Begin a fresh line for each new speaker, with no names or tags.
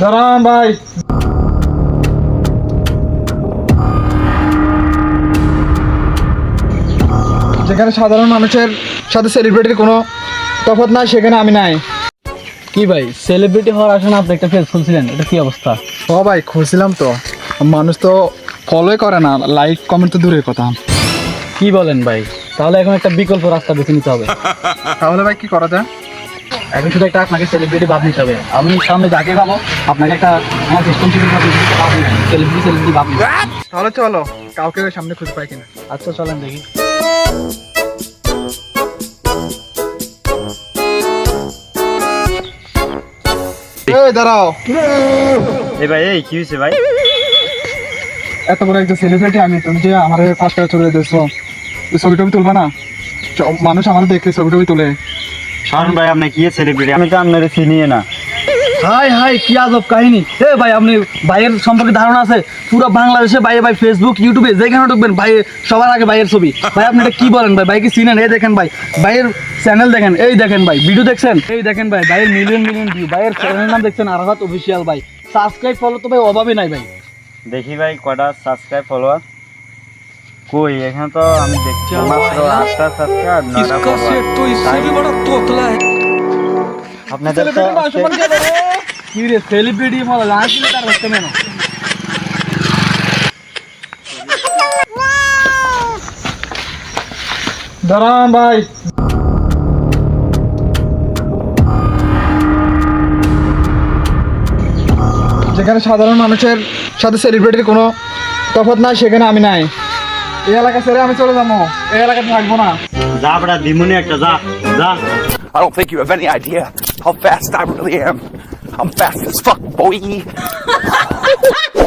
দাঁড়ান ভাই। যেখানে সাধারণ মানুষের সাথে সেলিব্রিটির কোনো তফাৎ নাই সেখানে আমি নাই।
কি ভাই সেলিব্রিটি হওয়ার আসলে আপনি একটা পেজ খুলছিলেন এটা কি অবস্থা?
ও ভাই খুঁজছিলাম তো। মানুষ তো ফলোই করে না লাইক কমেন্ট তো দূরের কথা।
কি বলেন ভাই তাহলে এখন একটা বিকল্প রাস্তা বেছে নিতে হবে।
তাহলে ভাই কি করা যায়?
এখন শুধু একটা আপনাকে সেলিব্রিটি ভাব নিতে হবে। আমি সামনে যাকে ভাবো আপনাকে একটা আমার রেসপন্সিবিলিটি ভাব সেলিব্রিটি সেলিব্রিটি ভাব নিতে হবে।
তাহলে চলো কাউকে সামনে খুঁজে পাই কিনা।
আচ্ছা চলেন দেখি।
এই দাঁড়াও।
এই ভাই এই কি হয়েছে ভাই?
এত বড় একটা সেলিব্রিটি আমি তুমি যে আমার ফার্স্ট করে চলে দিয়েছ ছবি টবি তুলবা না? চ- মানুষ আমার দেখে ছবি টবি তুলে।
শারণ ভাই আপনি কি সেলিব্রিটি আমি তো আপনার চিনিয়ে না।
হাই হাই কি আজব কাহিনী। এ ভাই আপনি ভাইয়ের সম্পর্কে ধারণা আছে? পুরো বাংলাদেশে ভাই ভাই ফেসবুক ইউটিউবে যেখানে ঢুকবেন ভাই সবার আগে ভাইয়ের ছবি। ভাই আপনি এটা কি বলেন ভাই? ভাই কি চিনেন? এই দেখেন ভাই ভাইয়ের চ্যানেল দেখেন। এই দেখেন ভাই ভিডিও দেখছেন? এই দেখেন ভাই ভাইয়ের মিলিয়ন মিলিয়ন ভিউ ভাইয়ের চ্যানেল নাম দেখছেন আরাফাত অফিসিয়াল ভাই। সাবস্ক্রাইব ফলো তো ভাই অভাবে নাই ভাই।
দেখি ভাই কটা সাবস্ক্রাইব ফলোয়ার কই? এখানে তো আমি দেখছি মাত্র আটটা সাবস্ক্রাইব নটা। আপনাদের তো
কি রে। সেলিব্রিটি বলা লাস্ট তার হচ্ছে কেন?
দাঁড়ান ভাই। যেখানে সাধারণ মানুষের সাথে সেলিব্রিটির কোনো তফাৎ নাই সেখানে আমি নাই। এই এলাকা ছেড়ে আমি চলে যাবো এই এলাকাতে থাকবো না
যা বেটা দিমুনি একটা যা যা
I don't think you have any idea how fast I really am. I'm fast as fuck, boy.